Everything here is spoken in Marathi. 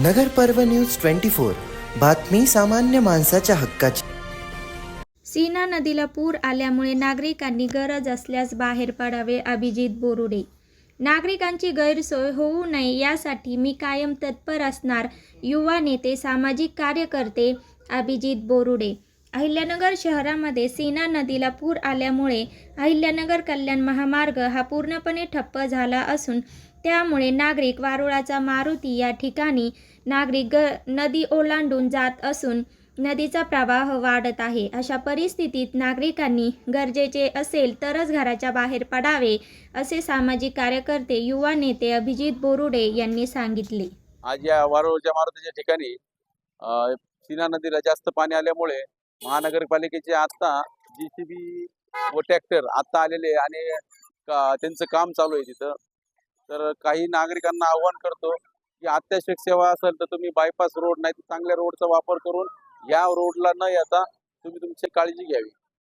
नगर पर्व न्यूज ट्वेंटी फोर. बातमी सामान्य माणसाच्या हक्काची. सीना नदीला पूर आल्यामुळे नागरिकांनी गरज असल्यास बाहेर पडावे अभिजित बोरुडे. नागरिकांची गैरसोय होऊ नये यासाठी मी कायम तत्पर असणार युवा नेते सामाजिक कार्यकर्ते अभिजित बोरुडे. अहिल्यानगर शहरामध्ये सीना नदीला पूर आल्यामुळे अहिल्यानगर कल्याण महामार्ग हा पूर्णपणे ठप्प झाला असून त्यामुळे नागरिक वारुळाचा मारुती या ठिकाणी नागरिक ग नदी ओलांडून जात असून नदीचा प्रवाह वाढत आहे. अशा परिस्थितीत नागरिकांनी गरजेचे असेल तरच घराच्या बाहेर पडावे असे सामाजिक कार्यकर्ते युवा नेते अभिजित बोरुडे यांनी सांगितले. आज या वारुळच्या मारुतीच्या ठिकाणी सीना नदीला जास्त पाणी आल्यामुळे महानगरपालिकेचे आता जीसीबी व ट्रॅक्टर आता आलेले आणि त्यांचं काम चालू आहे तिथं. तर काही नागरिकांना आव्हान करतो की अत्यावश्यक सेवा असेल तर तुम्ही बायपास रोड नाही तर चांगल्या रोडचा वापर करून या रोडला न येता तुम्ही तुमची काळजी घ्यावी.